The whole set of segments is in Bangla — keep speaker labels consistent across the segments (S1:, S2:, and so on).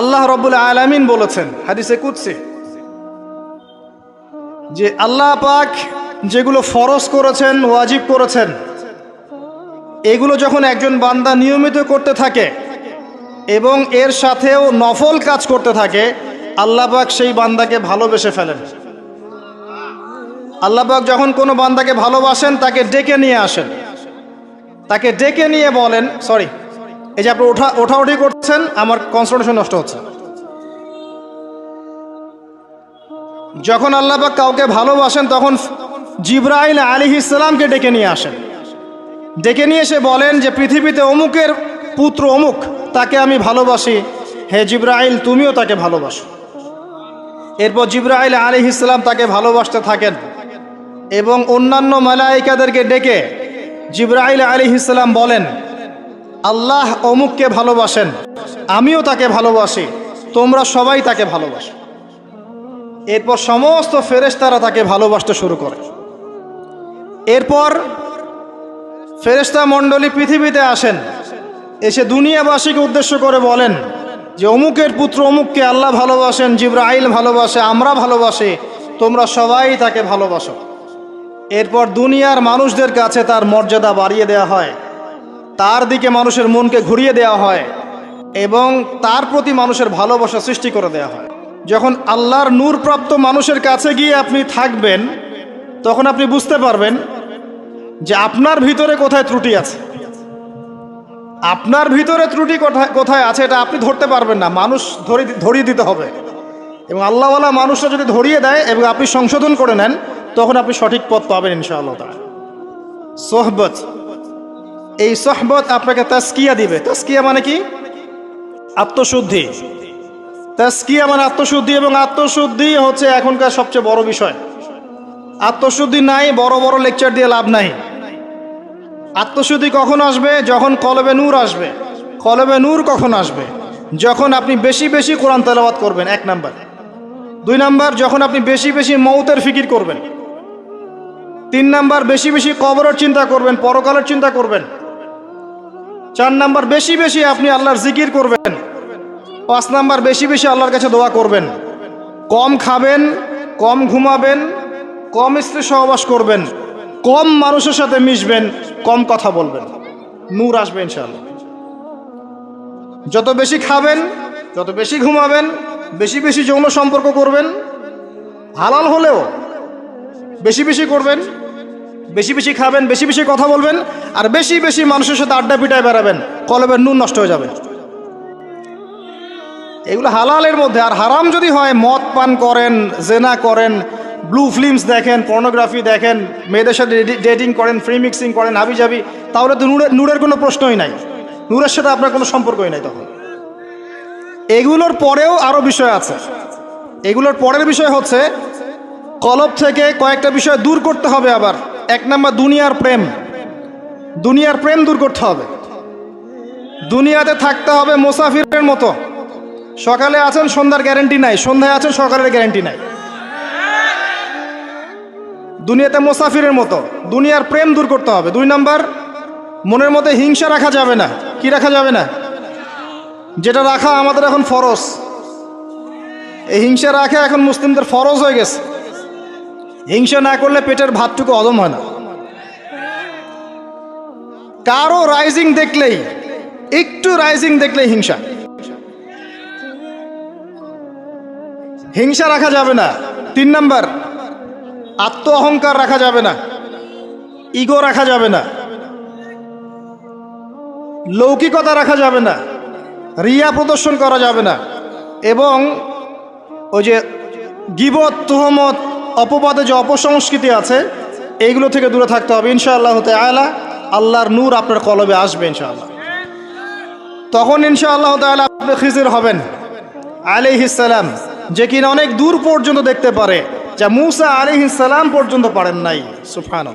S1: আল্লাহ রব্বুল আলামিন বলেছেন, হাদিসে কুৎসে যে আল্লাহ পাক যেগুলো ফরজ করেছেন, ওয়াজিব করেছেন, এগুলো যখন একজন বান্দা নিয়মিত করতে থাকে এবং এর সাথেও নফল কাজ করতে থাকে, আল্লাহ পাক সেই বান্দাকে ভালোবেসে ফেলেন। আল্লাহ পাক যখন কোনো বান্দাকে ভালোবাসেন, তাকে ডেকে নিয়ে আসেন। তাকে ডেকে নিয়ে বলেন সরি এই যে আপনি ওঠা ওঠাউঠি করছেন, আমার কনসেন্ট্রেশন নষ্ট হচ্ছে। যখন আল্লাহ পাক কাউকে ভালোবাসেন, তখন জিব্রাইল আলী ইসলামকে ডেকে নিয়ে আসেন। ডেকে নিয়ে এসে বলেন যে, পৃথিবীতে অমুকের পুত্র অমুক, তাকে আমি ভালোবাসি। হে জিব্রাইল, তুমিও তাকে ভালোবাসো। এরপর জিব্রাইল আলী ইসলাম তাকে ভালোবাসতে থাকেন এবং অন্যান্য মালাইকাদেরকে ডেকে জিব্রাইল আলী ইসলাম বলেন আল্লাহ অমুককে ভালোবাসেন, আমিও তাকে ভালোবাসি, তোমরা সবাই তাকে ভালোবাসো। এরপর সমস্ত ফেরেশতারা তাকে ভালোবাসতে শুরু করে। এরপর ফেরেশতা মণ্ডলী পৃথিবীতে আসেন, এসে দুনিয়াবাসীকে উদ্দেশ্য করে বলেন যে, অমুকের পুত্র অমুককে আল্লাহ ভালোবাসেন, জিব্রাইল ভালোবাসে, আমরা ভালোবাসি, তোমরা সবাই তাকে ভালোবাসো। এরপর দুনিয়ার মানুষদের কাছে তার মর্যাদা বাড়িয়ে দেওয়া হয়। তার দিকে মানুষের মনকে ঘুরিয়ে দেওয়া হয় এবং তার প্রতি মানুষের ভালোবাসা সৃষ্টি করে দেওয়া হয়। যখন আল্লাহর নূরপ্রাপ্ত মানুষের কাছে গিয়ে আপনি থাকবেন, তখন আপনি বুঝতে পারবেন যে আপনার ভিতরে কোথায় ত্রুটি আছে। আপনার ভিতরে ত্রুটি কোথায় আছে এটা আপনি ধরতে পারবেন না। মানুষ ধরে, ধরিয়ে দিতে হবে। এবং আল্লাহওয়ালা মানুষরা যদি ধরিয়ে দেয় এবং আপনি সংশোধন করে নেন, তখন আপনি সঠিক পথ পাবেন ইনশাআল্লাহ সোহবত। এই সোহবত আপনাকে তাস্কিয়া দিবে। তাস্কিয়া মানে কি? আত্মশুদ্ধি। তাস্কিয়া মানে আত্মশুদ্ধি এবং আত্মশুদ্ধি হচ্ছে এখনকার সবচেয়ে বড় বিষয়। আত্মশুদ্ধি নাই বড় বড় লেকচার দিয়ে লাভ নাই। আত্মশুদ্ধি কখন আসবে? যখন কলবে নূর আসবে। কলবে নূর কখন আসবে? যখন আপনি বেশি বেশি কোরআন তেলাওয়াত করবেন এক নাম্বার। দুই নাম্বার যখন আপনি বেশি বেশি মৌতের ফিকির করবেন। তিন নাম্বার বেশি বেশি কবরের চিন্তা করবেন পরকালের চিন্তা করবেন। চার নাম্বার, বেশি বেশি আপনি আল্লাহর জিকির করবেন। পাঁচ নাম্বার, বেশি বেশি আল্লাহর কাছে দোয়া করবেন। কম খাবেন, কম ঘুমাবেন, কম স্ত্রী সহবাস করবেন, কম মানুষের সাথে মিশবেন, কম কথা বলবেন। নূর আসবে ইনশাআল্লাহ। যত বেশি খাবেন, যত বেশি ঘুমাবেন, বেশি বেশি যৌন সম্পর্ক করবেন, হালাল হলেও বেশি বেশি করবেন বেশি বেশি খাবেন, বেশি বেশি কথা বলবেন, আর বেশি বেশি মানুষের সাথে আড্ডা পিটায় বেড়াবেন, কলবের নুন নষ্ট হয়ে যাবে। এগুলো হালালের মধ্যে, আর হারাম যদি হয়, মদ পান করেন, জেনা করেন ব্লু ফিল্মস দেখেন পর্নোগ্রাফি দেখেন, মেয়েদের সাথে ডেটিং করেন ফ্রি মিক্সিং করেন হাবি যাবি তাহলে তো নূরের নূরের কোনো প্রশ্নই নাই। নূরের সাথে আপনার কোনো সম্পর্কই নাই তখন। এগুলোর পরেও আরও বিষয় আছে। এগুলোর পরের বিষয় হচ্ছে, কলব থেকে কয়েকটা বিষয় দূর করতে হবে আবার। এক নম্বর দুনিয়ার প্রেম। দুনিয়ার প্রেম দূর করতে হবে। দুনিয়াতে থাকতে হবে মুসাফিরের মতো। সকালে আছেন, সন্ধ্যার গ্যারেন্টি নাই। সন্ধ্যায় আছেন, সকালের গ্যারেন্টি নাই। দুনিয়াতে মুসাফিরের মতো। দুনিয়ার প্রেম দূর করতে হবে। দুই নাম্বার, মনের মধ্যে হিংসা রাখা যাবে না। কি রাখা যাবে না? যেটা রাখা আমাদের এখন ফরজ। এই হিংসা রাখা এখন মুসলিমদের ফরজ হয়ে গেছে। হিংসা না করলে পেটের ভাতটুকু অদম হয় না। কারও রাইজিং দেখলেই, একটু রাইজিং দেখলেই হিংসা। হিংসা রাখা যাবে না। তিন নাম্বার আত্ম অহংকার রাখা যাবে না। ইগো রাখা যাবে না। লৌকিকতা রাখা যাবে না। রিয়া প্রদর্শন করা যাবে না। এবং ওই যে গিবত, তোহমত অপবাদে যে অপসংস্কৃতি আছে, এইগুলো থেকে দূরে থাকতে হবে। ইনশাআল্লাহ হতে আয়লা আল্লাহর নূর আপনার কলবে আসবে ইনশাআল্লাহ। তখন ইনশাআল্লাহ তাআলা আপনি খিজির হবেন। আলিহিসাল্লাম যে কিনা অনেক দূর পর্যন্ত দেখতে পারে, যা মুসা আলিহিসাল্লাম পর্যন্ত পারেন নাই। সুফান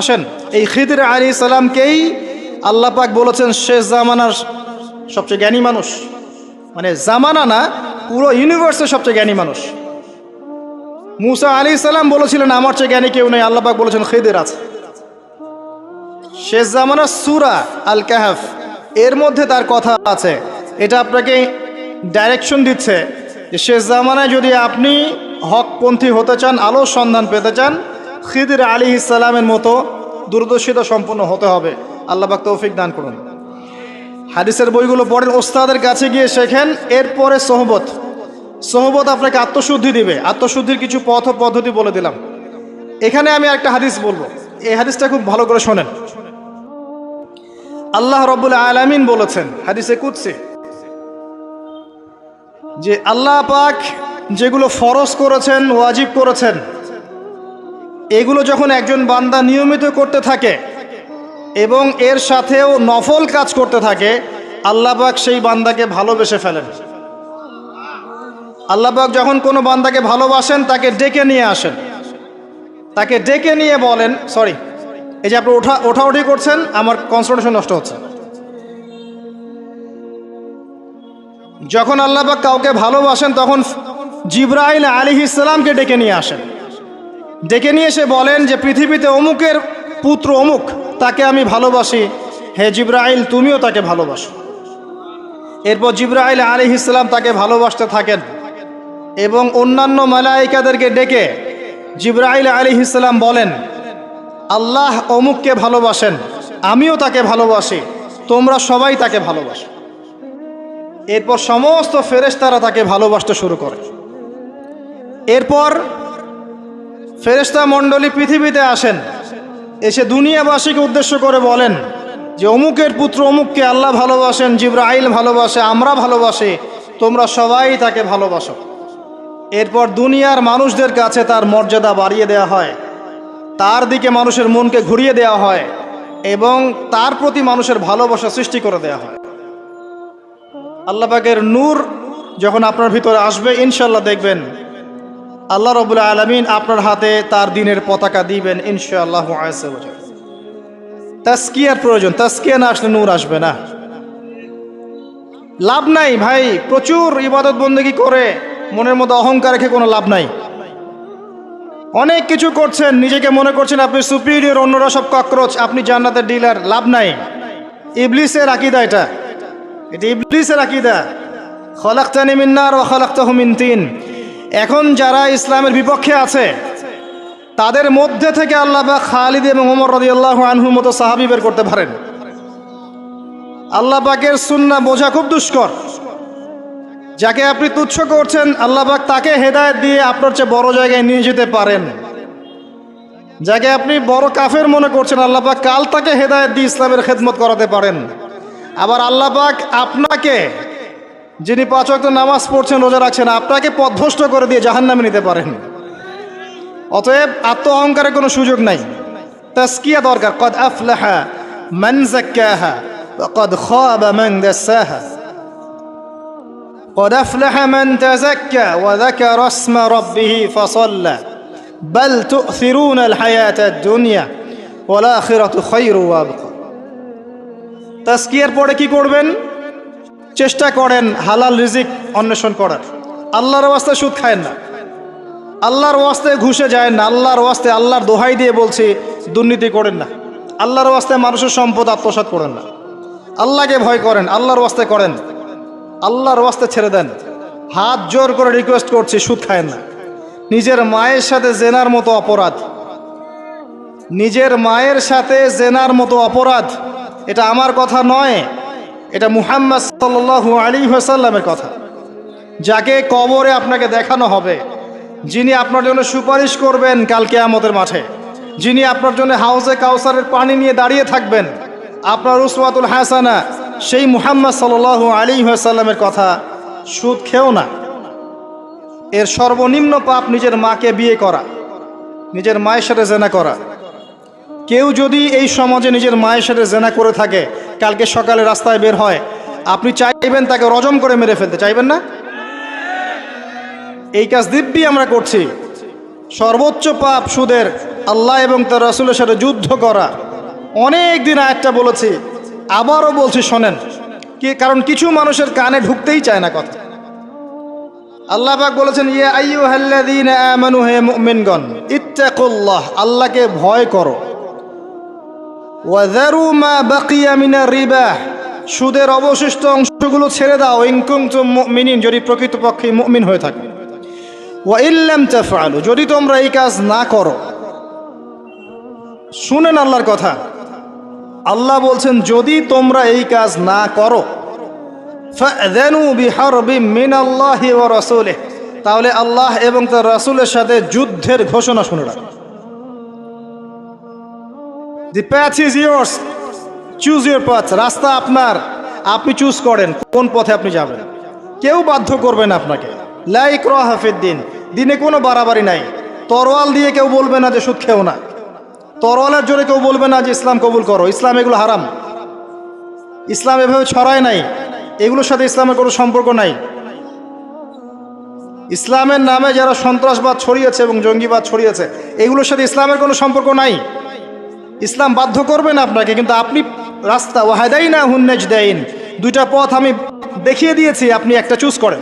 S1: আসেন, এই খিদির আলী সালামকেই আল্লাহ পাক বলেছেন শেষ জামানার সবচেয়ে জ্ঞানী মানুষ। মানে জামানা না, পুরো ইউনিভার্সের সবচেয়ে জ্ঞানী মানুষ। মুসা আলী সালাম বলেছিলেন, আমার চেয়ে জ্ঞানী কেউ নেই। আল্লাহ পাক বলেছেন, খিদির আছে। শেষ জামানা সুরা আল কাহাফ এর মধ্যে তার কথা আছে। এটা আপনাকে ডাইরেকশন দিচ্ছে যে, শেষ জামানায় যদি আপনি হকপন্থী হতে চান, আলোর সন্ধান পেতে চান, খিদির আলী ইসলামের মতো দূরদর্শিতা সম্পন্ন হতে হবে। আল্লাহ পাক তৌফিক দান করুন। হাদিসের বইগুলো পড়েন, ওস্তাদের কাছে গিয়ে শেখেন, এরপরে সোহবত। সোহবত আপনাকে আত্মশুদ্ধি দিবে। আত্মশুদ্ধির কিছু পথ পদ্ধতি বলে দিলাম। এখানে আমি একটা হাদিস বলব। এই হাদিসটা খুব ভালো করে শোনেন। আল্লাহ রব্বুল আলামিন বলেছেন, হাদিসে কুৎসে যে আল্লাহ পাক যেগুলো ফরজ করেছেন, ওয়াজিব করেছেন, এগুলো যখন একজন বান্দা নিয়মিত করতে থাকে এবং এর সাথেও নফল কাজ করতে থাকে, আল্লাহ পাক সেই বান্দাকে ভালোবেসে ফেলেন। আল্লাহ পাক যখন কোনো বান্দাকে ভালোবাসেন, তাকে ডেকে নিয়ে আসেন। তাকে ডেকে নিয়ে বলেন, সরি, এই যে আপনি ওঠা, ওঠাউঠি করছেন, আমার কনসেন্ট্রেশন নষ্ট হচ্ছে। যখন আল্লাহ পাক কাউকে ভালোবাসেন, তখন জিব্রাইল আলী ইসলামকে ডেকে নিয়ে আসেন। ডেকে নিয়ে এসে বলেন যে, পৃথিবীতে অমুকের পুত্র অমুক, তাকে আমি ভালোবাসি। হে জিব্রাইল, তুমিও তাকে ভালোবাসো। এরপর জিব্রাইল আলী ইসলাম তাকে ভালোবাসতে থাকেন। এবং অন্যান্য মালাইকাদেরকে ডেকে জিব্রাইল আলী ইসলাম বলেন, আল্লাহ অমুককে ভালোবাসেন, আমিও তাকে ভালোবাসি, তোমরা সবাই তাকে ভালোবাসো। এরপর সমস্ত ফেরেশতারা তাকে ভালোবাসতে শুরু করে। এরপর ফেরেশতা মণ্ডলী পৃথিবীতে আসেন, এসে দুনিয়াবাসীকে উদ্দেশ্য করে বলেন যে, অমুকের পুত্র অমুককে আল্লাহ ভালোবাসেন, জিব্রাইল ভালোবাসে, আমরা ভালোবাসি, তোমরা সবাই তাকে ভালোবাসো। এরপর দুনিয়ার মানুষদের কাছে তার মর্যাদা বাড়িয়ে দেওয়া হয়। তার দিকে মানুষের মনকে ঘুরিয়ে দেওয়া হয় এবং তার প্রতি মানুষের ভালোবাসা সৃষ্টি করে দেওয়া হয়। আল্লাহ পাকের নূর যখন আপনার ভিতরে আসবে ইনশাল্লাহ দেখবেন আল্লাহ রবুল্লা আলমিন আপনার হাতে তার দিনের পতাকা দিবেন, ইনশাআল্লাহ তাস্কিয়ার প্রয়োজন তাস্কিয়া না আসলে নূর আসবে না। লাভ নাই ভাই, প্রচুর ইবাদত বন্দেগী করে। মনের মধ্যে অহংকার রেখে কোনো লাভ নাই। অনেক কিছু করছেন, নিজেকে মনে করছেন আপনি সুপিরিয়র অন্যরা সব ককরোচ, আপনি জান্নাতের ডিলার লাভ নাই। ইবলিসের আকিদা এটা। এটা ইবলিসের আকিদা। খলাক্তানি মিন্নার ও খলাক্তাহু মিন তিন। এখন যারা ইসলামের বিপক্ষে আছে, তাদের মধ্যে থেকে আল্লাহ বা খালিদ এবং ওমর রদি আল্লাহ আনহুর মতো সাহাবি বের করতে পারেন। আল্লাহ পাকের সুন্না বোঝা খুব দুষ্কর। যাকে আপনি তুচ্ছ করছেন আল্লাহবাক তাকে হেদায়ত দিয়ে আপনার চেয়ে বড় জায়গায় নিয়ে যেতে পারেন। যাকে আপনি বড় কাফের মনে করছেন আল্লাহবাক কাল তাকে হেদায়ত দিয়ে ইসলামের খেদমত করাতে পারেন। আবার আল্লাহবাক আপনাকে, যিনি পাঁচক নামাজ পড়ছেন, রোজা রাখছেন, আপনাকে পদভস্ত করে দিয়ে জাহান নামে নিতে পারেন। অতএব আত্ম অহংকারের কোনো সুযোগ নাই। তাস্কিয়া দরকার। কদ আফলাহা মান জাক্কাহা কদ খাবা মান দাসাহা। قد أفلح من تزكى وذكر اسم ربه فصلى بل تؤثرون الحياة الدنيا والآخرة خير وأبقى তাস্কিয়ার পরে কি করবেন চেষ্টা করেন হালাল রিজিক অন্বেষণ করার আল্লাহর ওয়াস্তে সুদ খায়েন না আল্লাহর ওয়াস্তে ঘুষে যায় না আল্লাহর ওয়াস্তে আল্লাহর দোহাই দিয়ে বলছি দুর্নীতি করেন না আল্লাহর ওয়াস্তে মানুষের সম্পদ আত্মসাৎ করেন না আল্লাহকে ভয় করেন আল্লাহর ওয়াস্তে করেন আল্লাহর ওয়াস্তে ছেড়ে দেন। হাত জোর করে রিকোয়েস্ট করছি, সুদ খায় না। নিজের মায়ের সাথে জেনার মতো অপরাধ। নিজের মায়ের সাথে জেনার মতো অপরাধ, এটা আমার কথা নয়, এটা মুহাম্মদ সাল্লু আলী হাসাল্লামের কথা। যাকে কবরে আপনাকে দেখানো হবে, যিনি আপনার জন্য সুপারিশ করবেন কালকে আমাদের মাঠে, যিনি আপনার জন্য হাউসে কাউসারের পানি নিয়ে দাঁড়িয়ে থাকবেন, আপনার উসমাতুল হাসানা সেই মুহাম্মদ সাল্লু আলী সাল্লামের কথা সুদ খেও না। এর সর্বনিম্ন পাপ নিজের মাকে বিয়ে করা, নিজের মায়ের সাথে জেনা করা। কেউ যদি এই সমাজে নিজের মায়ের সাথে জেনা করে থাকে, কালকে সকালে রাস্তায় বের হয়, আপনি চাইবেন তাকে রজম করে মেরে ফেলতে, চাইবেন না? এই কাজ দিব্যি আমরা করছি। সর্বোচ্চ পাপ সুদের আল্লাহ এবং তার রাসুলের সাথে যুদ্ধ করা। অনেক দিন আয়াতটা বলেছি আবারও বলছি, শোনেন, কি, কারণ কিছু মানুষের কানে ঢুকতেই চায় না কথা। আল্লাহ পাক বলেছেন, ইয়া আইয়ুহাল্লাযীনা আমানু, হে মুমিনগণ, ইত্তাকুল্লাহ, আল্লাহকে ভয় করো। ওয়াযারু মা বাকিয়া মিনার রিবা, সুদের অবশিষ্ট অংশগুলো ছেড়ে দাও ইনকুম মিনিন যদি প্রকৃতপক্ষে মুমিন হয়ে থাকে। ওয়া ইল্লাম তাফআলু, যদি তোমরা এই কাজ না করো। শুনেন আল্লাহর কথা। আল্লাহ বলছেন, যদি তোমরা এই কাজ না করো তাহলে আল্লাহ এবং তার রাসূলের সাথে যুদ্ধের ঘোষণা শুনে রাখো। The path is yours choose your path রাস্তা আপনার। আপনি চুজ করেন কোন পথে আপনি যাবেন। কেউ বাধ্য করবে না আপনাকে। লাইক রহাফের দিন। দিনে কোনো বাড়াবাড়ি নাই। তরোয়াল দিয়ে কেউ বলবে না যে সুদ খেও না। তরোয়ালের জোরে কেউ বলবে না যে ইসলাম কবুল করো। ইসলাম এগুলো হারাম। ইসলাম এভাবে ছড়ায় নাই। এগুলোর সাথে ইসলামের কোনো সম্পর্ক নাই। ইসলামের নামে যারা সন্ত্রাসবাদ ছড়িয়েছে এবং জঙ্গিবাদ ছড়িয়েছে, এগুলোর সাথে ইসলামের কোনো সম্পর্ক নাই। ইসলাম বাধ্য করবে না আপনাকে, কিন্তু আপনি রাস্তা ওয়াহাদাই না হুন্নেজ দেয়ন দুইটা পথ আমি দেখিয়ে দিয়েছি, আপনি একটা চুজ করেন।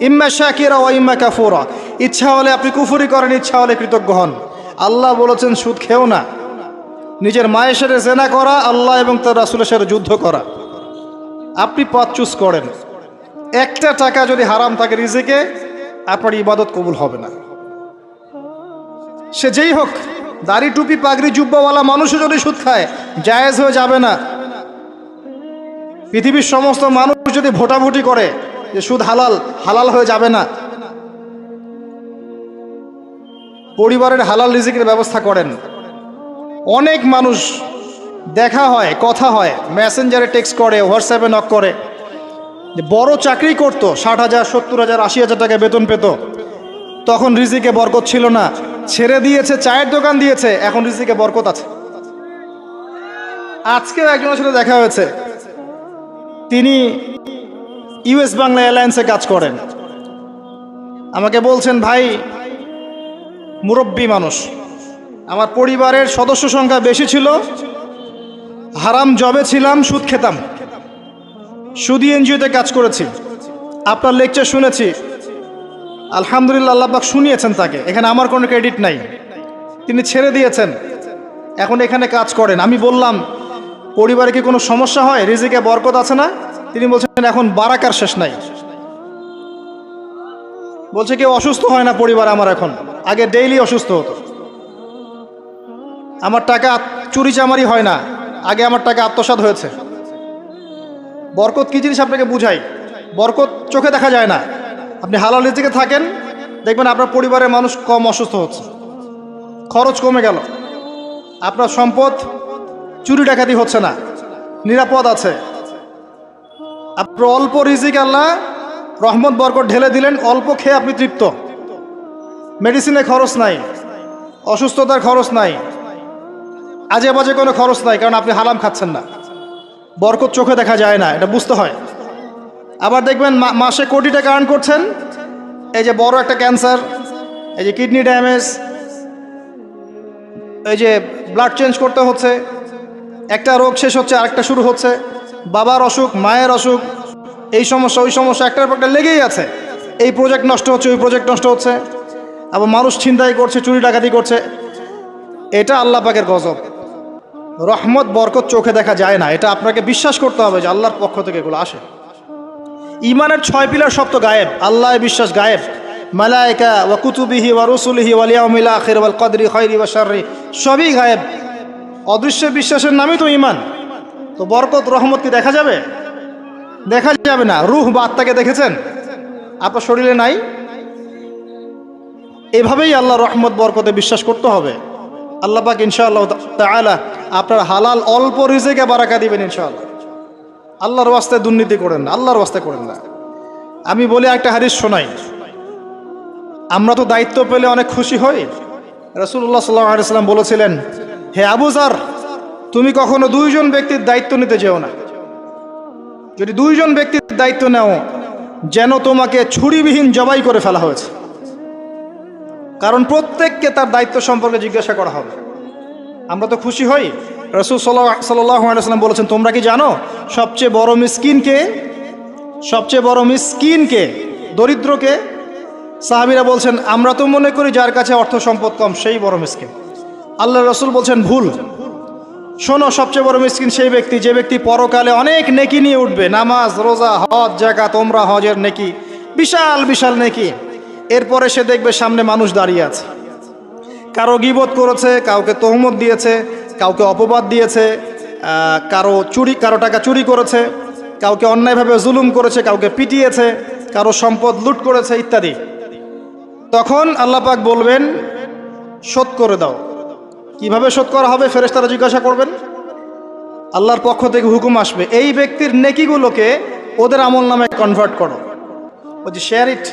S1: ইম্মা শাকিরা ও ইম্মা কাফুরা। ইচ্ছা হলে আপনি কুফুরি করেন, ইচ্ছা হলে কৃতজ্ঞ হন। আল্লাহ বলেছেন, সুদ খেও না। নিজের মায়ের সাথে জেনা করা, আল্লাহ এবং তার রাসুলের সাথে যুদ্ধ করা। আপনি পথ চুজ করেন। একটা টাকা যদি হারাম থাকে রিজিকে, আপনার ইবাদত কবুল হবে না। সে যেই হোক, দাড়ি, টুপি, পাগড়ি, জুব্বাওয়ালা মানুষও যদি সুদ খায়, জায়েজ হয়ে যাবে না। পৃথিবীর সমস্ত মানুষ যদি ভোটাভুটি করে যে সুদ হালাল হালাল হয়ে যাবে না। পরিবারের হালাল রিজিকের ব্যবস্থা করেন। অনেক মানুষ দেখা হয়, কথা হয়, মেসেঞ্জারে টেক্সট করে, হোয়াটসঅ্যাপে নক করে। বড় চাকরি করতো, ষাট হাজার, সত্তর হাজার, আশি হাজার টাকা বেতন পেত। তখন রিজিকে বরকত ছিল না। ছেড়ে দিয়েছে, চায়ের দোকান দিয়েছে, এখন রিজিকে বরকত আছে। আজকেও একজনের সাথে দেখা হয়েছে। তিনি ইউএস বাংলা এয়ারলাইন্সে কাজ করেন। আমাকে বলছেন, ভাই মুরব্বী মানুষ। আমার পরিবারের সদস্য সংখ্যা বেশি ছিল। হারাম জবে ছিলাম, সুদ খেতাম। সুদি এনজিওতে কাজ করেছি। আপনার লেকচার শুনেছি। আলহামদুলিল্লাহ আল্লাহবাক শুনিয়েছেন তাকে। এখানে আমার কোনো ক্রেডিট নাই। তিনি ছেড়ে দিয়েছেন। এখন এখানে কাজ করেন। আমি বললাম, পরিবারে কি কোনো সমস্যা হয়? রিজিকে বরকত আছে না? তিনি বলছেন, এখন বারাকার শেষ নাই। বলছে, কেউ অসুস্থ হয় না পরিবার আমার এখন। আগে ডেইলি অসুস্থ হতো। আমার টাকা চুরি চামারি হয় না। আগে আমার টাকা আত্মসাৎ হয়েছে। বরকত কী জিনিস আপনাকে বুঝাই? বরকত চোখে দেখা যায় না। আপনি হালাল রিজিকে থাকেন, দেখবেন আপনার পরিবারের মানুষ কম অসুস্থ হচ্ছে। খরচ কমে গেল। আপনার সম্পদ চুরি ডাকাতি হচ্ছে না। নিরাপদ আছে। আপনার অল্প রিজিক আল্লাহ রহমত বরকত ঢেলে দিলেন, অল্প খেয়ে আপনি তৃপ্ত। মেডিসিনে খরচ নাই, অসুস্থতার খরচ নাই আজে বাজে কোনো খরচ নাই, কারণ আপনি হালাম খাচ্ছেন না। বরকত চোখে দেখা যায় না, এটা বুঝতে হয়। আবার দেখবেন মাসে কোটি টাকা আর্ন করছেন, এই যে বড় একটা ক্যান্সার এই যে কিডনি ড্যামেজ এই যে ব্লাড চেঞ্জ করতে হচ্ছে, একটা রোগ শেষ হচ্ছে, আরেকটা শুরু হচ্ছে, বাবার অসুখ, মায়ের অসুখ, এই সমস্যা, ওই সমস্যা একটার পর একটা লেগেই আছে। এই প্রজেক্ট নষ্ট হচ্ছে, ওই প্রজেক্ট নষ্ট হচ্ছে। আবার মানুষ ছিনতাই করছে, চুরি ডাকাতি করছে। এটা আল্লাহ পাকের গজব। রহমত, বরকত চোখে দেখা যায় না। এটা আপনাকে বিশ্বাস করতে হবে যে আল্লাহর পক্ষ থেকে এগুলো আসে। ইমানের ছয় পিলার সব তো গায়েব। আল্লাহ বিশ্বাস গায়েব। মালায়কা ওয়া কুতুবিহি ওয়া রসুলিহি ওয়ালিয়াউমিল আখির ওয়াল কদরি খৈরি ওয়া শাররি সবই গায়েব। অদৃশ্য বিশ্বাসের নামই তো ইমান তো বরকত, রহমত কি দেখা যাবে? দেখা যাবে না। রুহ বা আত্মাকে দেখেছেন? আপনার শরীরে নাই? এভাবেই আল্লাহ রহমত, বরকতে বিশ্বাস করতে হবে। আল্লাহ পাক ইনশাআল্লাহ তাআলা আপনার হালাল অল্প রিজেকে বারাকা দিবেন ইনশাআল্লাহ। আল্লাহর ওয়াস্তে দুর্নীতি করেন না, আল্লাহর ওয়াস্তে করেন না। আমি বলি একটা হাদিস শোনাই। আমরা তো দায়িত্ব পেলে অনেক খুশি হই। রসুল্লাহ সাল্লাহ সাল্লাম বলেছিলেন, হে আবুজার তুমি কখনো দুইজন ব্যক্তির দায়িত্ব নিতে যেও না। যদি দুইজন ব্যক্তির দায়িত্ব নেও, যেন তোমাকে ছুরিবিহীন জবাই করে ফেলা হয়েছে। কারণ প্রত্যেককে তার দায়িত্ব সম্পর্কে জিজ্ঞাসা করা হবে। আমরা তো খুশি হই। রসুল সাল্লাহ সাল্লাম বলেছেন, তোমরা কি জানো, সবচেয়ে বড় মিসকিনকে সবচেয়ে বড় মিসকিনকে দরিদ্রকে সাহাবিরা বলছেন, আমরা তো মনে করি যার কাছে অর্থ সম্পদ কম, সেই বড় মিসকিন। আল্লাহ রসুল বলছেন, ভুল। শোনো, সবচেয়ে বড় মিসকিন সেই ব্যক্তি, যে ব্যক্তি পরকালে অনেক নেকি নিয়ে উঠবে। নামাজ, রোজা, হজ জাকাত তোমরা হজের নেকি, বিশাল বিশাল নেকি। এরপরে সে দেখবে সামনে মানুষ দাঁড়িয়ে আছে। কারও গিবত করেছে, কাউকে তহমত দিয়েছে, কাউকে অপবাদ দিয়েছে কারও চুরি, কারও টাকা চুরি করেছে, কাউকে অন্যায়ভাবে জুলুম করেছে, কাউকে পিটিয়েছে, কারও সম্পদ লুট করেছে, ইত্যাদি। তখন আল্লাপাক বলবেন, শোধ করে দাও। কীভাবে শোধ করা হবে ফেরেশতারা জিজ্ঞাসা করবেন? আল্লাহর পক্ষ থেকে হুকুম আসবে, এই ব্যক্তির নেকিগুলোকে ওদের আমল নামে কনভার্ট করো। ওই যে share it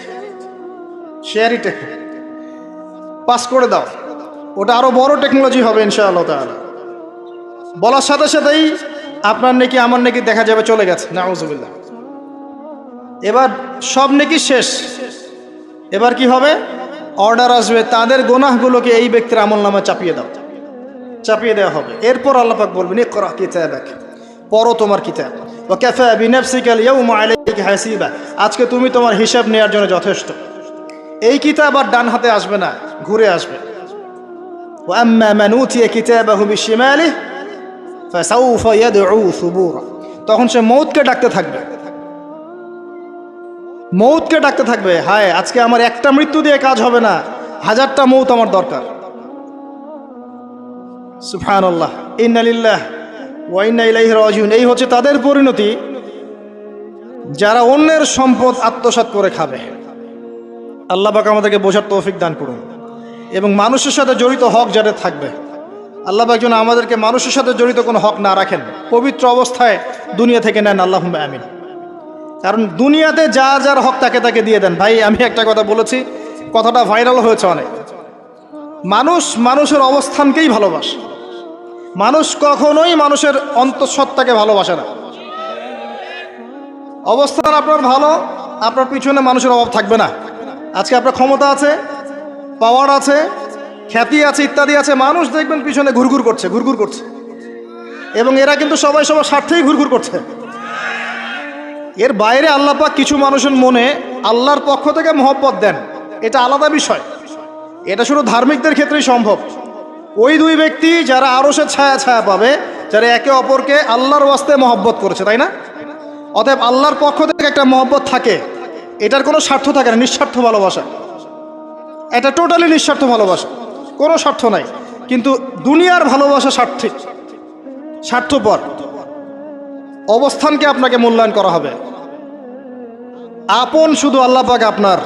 S1: share it pass করে দাও। ওটা আরও বড় টেকনোলজি হবে ইনশাআল্লাহ তাআলা। বলার সাথে সাথেই আপনার নাকি, আমার নাকি দেখা যাবে, চলে গেছে। নাউজুবিল্লাহ। এবার সব নাকি শেষ। এবার কি হবে? অর্ডার আসবে। তাদের গোনাহগুলোকে এই ব্যক্তির আমল নামে চাপিয়ে দাও। চাপিয়ে দেওয়া হবে। এরপর আল্লাপাক বলবেন, ইকরা কিতাবাক। পড়ো তোমার কিতাব। ও ক্যাফা বিনাফসিকাল ইয়াউমা আলাইকা হাসিবা। আজকে তুমি তোমার হিসাব নেওয়ার জন্য যথেষ্ট। এই কিতাব আর ডান হাতে আসবে না, ঘুরে আসবে। তখন সে মৌতকে ডাকতে থাকবে। মৌতকে ডাকতে থাকবে, হায়, আজকে আমার একটা মৃত্যু দিয়ে কাজ হবে না, হাজারটা মৌত আমার দরকার। এই হচ্ছে তাদের পরিণতি, যারা অন্যের সম্পদ আত্মসাত করে খাবে। আল্লাহ আমাদেরকে বোঝার তৌফিক দান করুন। এবং মানুষের সাথে জড়িত হক যাদের থাকবে। আল্লাহ পাক যেন আমাদেরকে মানুষের সাথে জড়িত কোনো হক না রাখেন। পবিত্র অবস্থায় দুনিয়া থেকে নেন। আল্লাহ আমিন। কারণ দুনিয়াতে যা যার হক তাকে তাকে দিয়ে দেন। ভাই, আমি একটা কথা বলেছি। কথাটা ভাইরাল হয়েছে অনেক। মানুষ মানুষের অবস্থানকেই ভালোবাসে। মানুষ কখনোই মানুষের অন্তঃসত্ত্বাকে ভালোবাসে না। অবস্থান আপনার ভালো, আপনার পিছনে মানুষের অভাব থাকবে না। আজকে আপনার ক্ষমতা আছে পাওয়ার আছে, খ্যাতি আছে, ইত্যাদি আছে, মানুষ দেখবেন পিছনে ঘুরঘুর করছে ঘুরঘুর করছে। এবং এরা কিন্তু সবাই সবার স্বার্থেই ঘুরঘুর করছে। এর বাইরে আল্লাহ পাক কিছু মানুষের মনে আল্লাহর পক্ষ থেকে মহব্বত দেন। এটা আলাদা বিষয়। এটা শুধু ধার্মিকদের ক্ষেত্রেই সম্ভব। ওই দুই ব্যক্তি যারা আরও সে ছায়া ছায়া পাবে, যারা একে অপরকে আল্লাহর ওয়াস্তে মহব্বত করেছে, তাই না? অতএব আল্লাহর পক্ষ থেকে একটা মহব্বত থাকে। এটার কোনো স্বার্থ থাকে না, নিঃস্বার্থ ভালোবাসা। এটা টোটালি নিঃস্বার্থ ভালোবাসা। কোনো স্বার্থ নাই। কিন্তু দুনিয়ার ভালোবাসা স্বার্থিক স্বার্থপর। অবস্থানকে আপনাকে মূল্যায়ন করা হবে। আপন শুধু আল্লাহ পাক আপনার।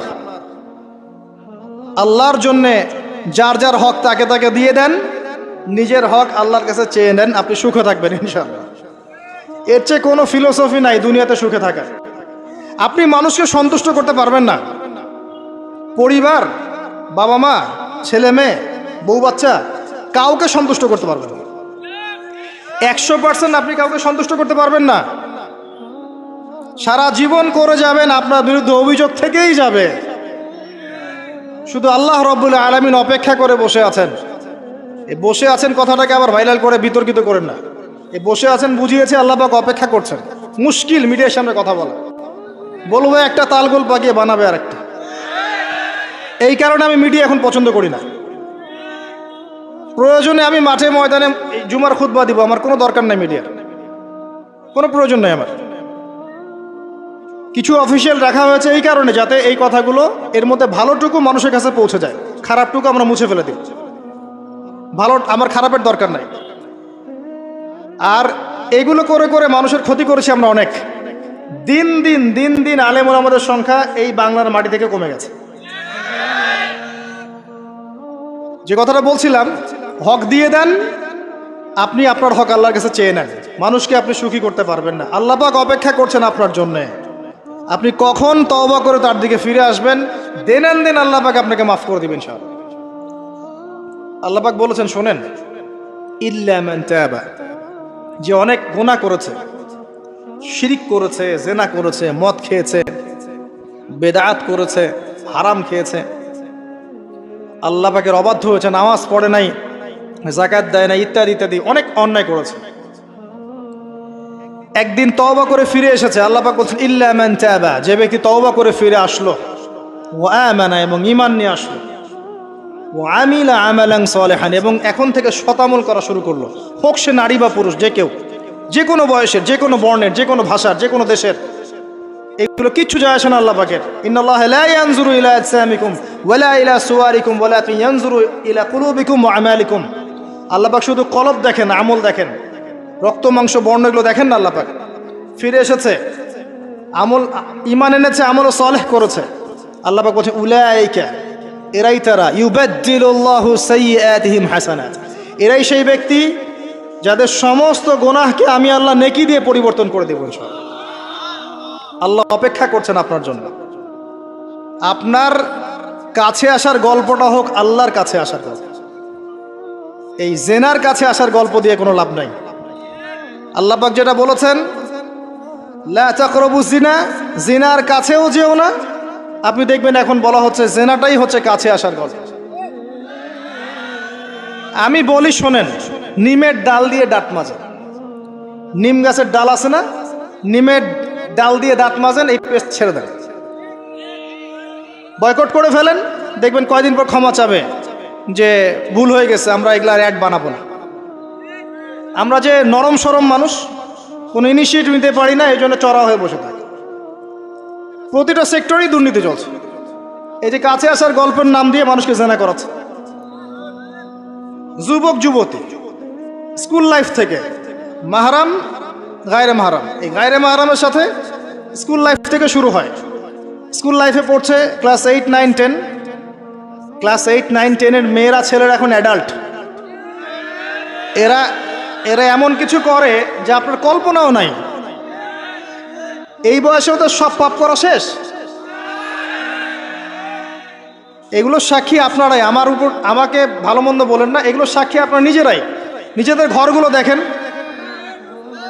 S1: আল্লাহর জন্যে যার যার হক তাকে তাকে দিয়ে দেন। নিজের হক আল্লাহর কাছে চেয়ে নেন। আপনি সুখে থাকবেন ইনশাল্লাহ এর চেয়ে কোনো ফিলোসফি নাই দুনিয়াতে সুখে থাকা আপনি মানুষকে সন্তুষ্ট করতে পারবেন না। পরিবার, বাবা মা, ছেলে মেয়ে, বউ বাচ্চা, কাউকে সন্তুষ্ট করতে পারবেন না। একশো পার্সেন্ট আপনি কাউকে সন্তুষ্ট করতে পারবেন না। সারা জীবন করে যাবেন, আপনার বিরুদ্ধে অভিযোগ থেকেই যাবে। শুধু আল্লাহ রব্বুল আলমিন অপেক্ষা করে বসে আছেন। এ বসে আছেন কথাটাকে আবার ভাইরাল করে বিতর্কিত করেন না। এ বসে আছেন বুঝিয়েছে আল্লাহ পাক অপেক্ষা করছেন। মুশকিল মিডিয়ার সামনে কথা বলা। বলব, একটা তালগোল পাকিয়ে বানাবে আর একটা এই কারণে আমি মিডিয়া এখন পছন্দ করি না। প্রয়োজনে আমি মাঠে ময়দানে জুমার খুতবা দিব, আমার কোনো দরকার নাই মিডিয়ার। কোনো প্রয়োজন নেই আমার। কিছু অফিসিয়াল রাখা হয়েছে এই কারণে, যাতে এই কথাগুলো এর মধ্যে ভালোটুকু মানুষের কাছে পৌঁছে যায়। খারাপটুকু আমরা মুছে ফেলে দিই। ভালো, আমার খারাপের দরকার নাই। আর এগুলো করে করে মানুষের ক্ষতি করেছি আমরা অনেক। দিন দিন দিন দিন আলেমুল আমাদের সংখ্যা এই বাংলার মাটি থেকে কমে গেছে। যে কথাটা বলছিলাম, হক দিয়ে দেন, আপনি আপনার হক আল্লাহর কাছে চেয়ে নেন। মানুষকে আপনি সুখী করতে পারবেন না। আল্লাহ পাক অপেক্ষা করছেন আপনার জন্যে। আপনি কখন তওবা করে তার দিকে ফিরে আসবেন দেন দেন আল্লাহ পাক আপনাকে মাফ করে দিবেন সব আল্লাহ পাক বলেছেন, শোনেন, ইল্লা মান তাবা। যে অনেক গুনাহ করেছে শিরিক করেছে, জেনা করেছে, মদ খেয়েছে বেদাত করেছে, হারাম খেয়েছে। আল্লাহ পাকের অবাধ্য হয়েছে, নামাজ পড়ে নাই জাকাত দেয় না ইত্যাদি ইত্যাদি, অনেক অন্যায় করেছে। একদিন তওবা করে ফিরে এসেছে, আল্লাহ পাক বলছেন, ইল্লা মান তাবা যে ব্যক্তি তওবা করে ফিরে আসলো ও আমানা এবং ঈমান নিয়ে আসলো ও আমিলা আমালাং সালেহান এবং এখন থেকে শতামল করা শুরু করল। হোক সে নারী বা পুরুষ, যে কেউ। যে কোনো বয়সের, যে কোনো বর্ণের, যে কোনো ভাষার, যে কোনো দেশের, এগুলো কিচ্ছু যায় আসে না আল্লাহ পাকের। ইন্নাল্লাহ লা ইয়ানজুরু ইলা আজসামিকুম ওয়ালা ইলা সুওয়ারিকুম ওয়ালাকিন ইয়ানজুরু ইলা কুলুবিকুম ওয়া আমালিকুম। আল্লাহ পাক শুধু কলব দেখেন, আমল দেখেন। রক্ত, মাংস, বর্ণ এগুলো দেখেন না আল্লাহ পাক? ফিরে এসেছে। আমল ইমান এনেছে, আমল সলেহ করেছে। আল্লাহ পাক বলছে, উলাইকা, এরাই তারা, ইউবাদ্দিলুল্লাহু সাইয়্যাতিহিম হাসানাত। এরাই সেই ব্যক্তি যাদের সমস্ত গোনাহকে আমি আল্লাহ নেকি দিয়ে পরিবর্তন করে দেবো আল্লাহ অপেক্ষা করছেন আপনার জন্য। আপনার কাছে আসার গল্পটা হোক, আল্লাহর কাছে আসার গল্প। এই জেনার কাছে আসার গল্প দিয়ে কোনো লাভ নাই। আল্লাহ পাক যেটা বলেছেন জিনা জিনার কাছেও যেও না। আপনি দেখবেন এখন বলা হচ্ছে জেনাটাই হচ্ছে কাছে আসার গল্প। আমি বলি, শোনেন নিমের ডাল দিয়ে দাঁত মাজে নিম গাছের ডাল আছে না? নিমের ডাল দিয়ে দাঁত মাজেন এই পেস্ট ছেড়ে দেন। বয়কট করে ফেলেন, দেখবেন কয়দিন পর ক্ষমা চাবে যে ভুল হয়ে গেছে, আমরা এগুলা আর অ্যাড বানাবো না। আমরা যে নরম সরম মানুষ, কোনো ইনিশিয়েটিভ নিতে পারি না, এই জন্য চড়া হয়ে বসে থাকি। প্রতিটা সেক্টরেই দুর্নীতি চলছে। এই যে কাছে আসার গল্পের নাম দিয়ে মানুষকে জেনা করাচ্ছে। যুবক, যুবতী স্কুল লাইফ থেকে। মাহারাম, গায়রে মাহারাম। এই গায়রে মাহারামের সাথে স্কুল লাইফ থেকে শুরু হয়। স্কুল লাইফে পড়ছে class eight, nine, ten. Class eight, nine, টেনের মেয়েরা, ছেলেরা এখন অ্যাডাল্ট। এরা এরা এমন কিছু করে যে আপনার কল্পনাও নাই। এই বয়সেও তো সব পাপ করা শেষ। এগুলো সাক্ষী আপনারাই। আমার উপর, আমাকে ভালো মন্দ বলেন না, এগুলো সাক্ষী আপনারা নিজেরাই। নিজেদের ঘরগুলো দেখেন।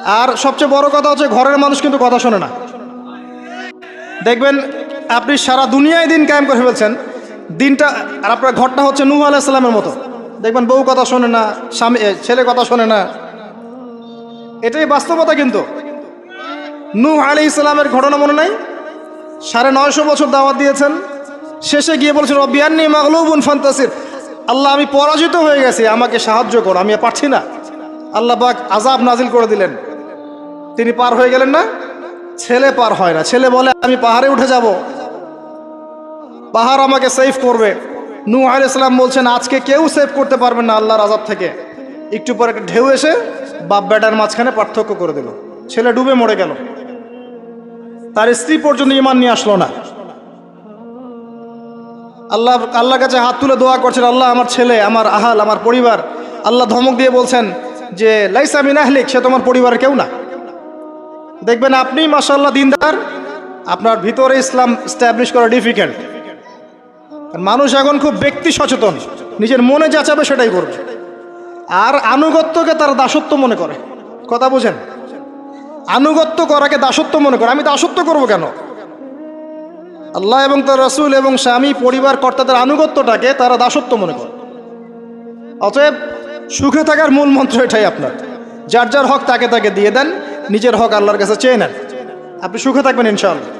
S1: আর সবচেয়ে বড় কথা হচ্ছে ঘরের মানুষ কিন্তু কথা শোনে না। দেখবেন, আপনি সারা দুনিয়ায় দিন কায়েম করে ফেলছেন। দিনটা, আর আপনার ঘরটা হচ্ছে নূহ আলাইসাল্লামের মতো। দেখবেন, বউ কথা শোনে না, স্বামী ছেলে কথা শোনে না। এটাই বাস্তবতা কিন্তু। নূহ আলি ইসলামের ঘটনা মনে নাই? সাড়ে নয়শো বছর দাওয়াত দিয়েছেন। শেষে গিয়ে বলছেন রবিয়ান্নি মাগলুবুন ফান্তাসির। আল্লাহ, আমি পরাজিত হয়ে গেছি, আমাকে সাহায্য করো, আমি পারছি না। আল্লাহ পাক আজাব নাজিল করে দিলেন। তিনি পার হয়ে গেলেন না? ছেলে পার হয় না। ছেলে বলে, আমি পাহাড়ে উঠে যাব। পাহাড় আমাকে সেফ করবে। নু আল ইসলাম বলছেন, আজকে কেউ সেভ করতে পারবেন না আল্লাহর আজাব থেকে। একটু পরে একটা ঢেউ এসে বাপ বেটার মাঝখানে পার্থক্য করে দিল। ছেলে ডুবে মরে গেল। তার স্ত্রী পর্যন্ত ইমান নিয়ে আসলো না। আল্লাহ, আল্লাহর কাছে হাত তুলে দোয়া করছেন, আল্লাহ আমার ছেলে, আমার আহাল, আমার পরিবার, আল্লাহ ধমক দিয়ে বলছেন যে, লাইসা মিনাহলিক সে তোমার পরিবারের কেউ না। দেখবেন আপনি মাসাল্লাহ দিনদার, আপনার ভিতরে ইসলাম স্ট্যাবলিশ করা ডিফিকাল্ট মানুষ এখন খুব ব্যক্তি সচেতন, নিজের মনে যা চাবে সেটাই করবে। আর আনুগত্যকে তার দাসত্ব মনে করে। কথা বুঝেন? আনুগত্য করাকে দাসত্ব মনে করে। আমি দাসত্ব করব কেন? আল্লাহ এবং তার রসুল এবং স্বামী, পরিবার, কর্তাদের আনুগত্যটাকে তারা দাসত্ব মনে করে। অতএব সুখে থাকার মূল মন্ত্র এটাই আপনার। যার যার হক তাকে তাকে দিয়ে দেন, নিজের হক আল্লাহর কাছে চেয়ে নেন। আপনি সুখে থাকবেন ইনশাআল্লাহ।